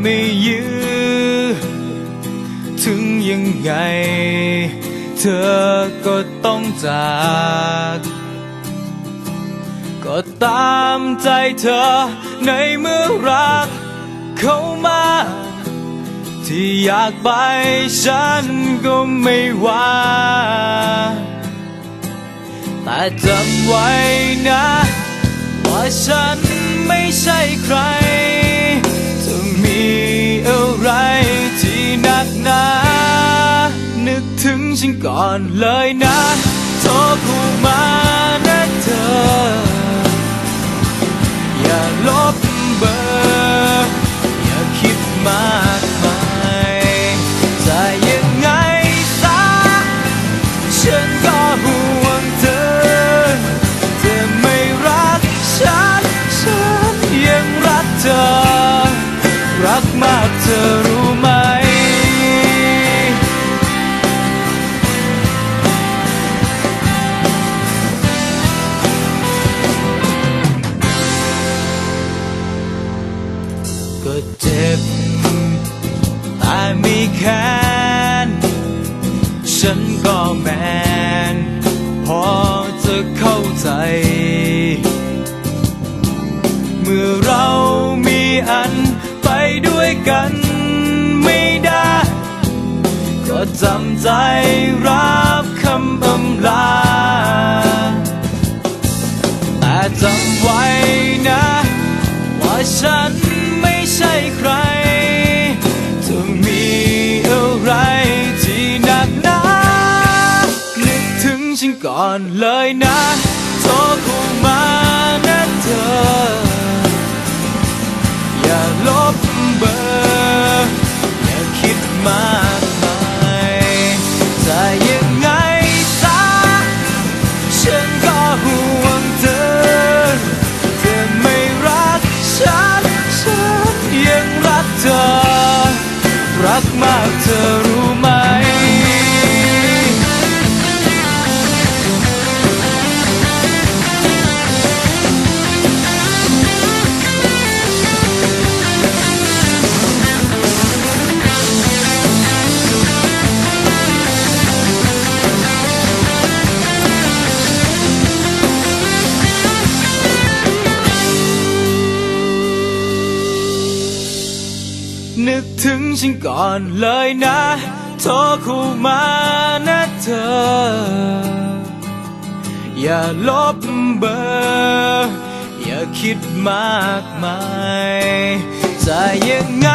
ไม่ยื้อถึงยังไง เธอก็ต้องจาก ก็ตามใจเธอในเมื่อรักเขามา ที่อยากไปฉันก็ไม่ว่า แต่จำไว้นะ ว่าฉัน ไม่ใช่ใคร จะมีอะไรที่หนักหนา นึกถึงฉันก่อนเลยนะโทรเข้ามา ก็จำใจรับคำอำลา แต่จำไว้นะ ว่าฉันไม่ใช่ใครจะมีอะไรที่หนักหนานึกถึงฉันก่อนเลยนะโทรเนก็ห่ ถึงฉันก่อนเลยนะโทรเข้ามานะเธอ อย่าลบเบอร์ อย่าคิดมากมายจะยังไง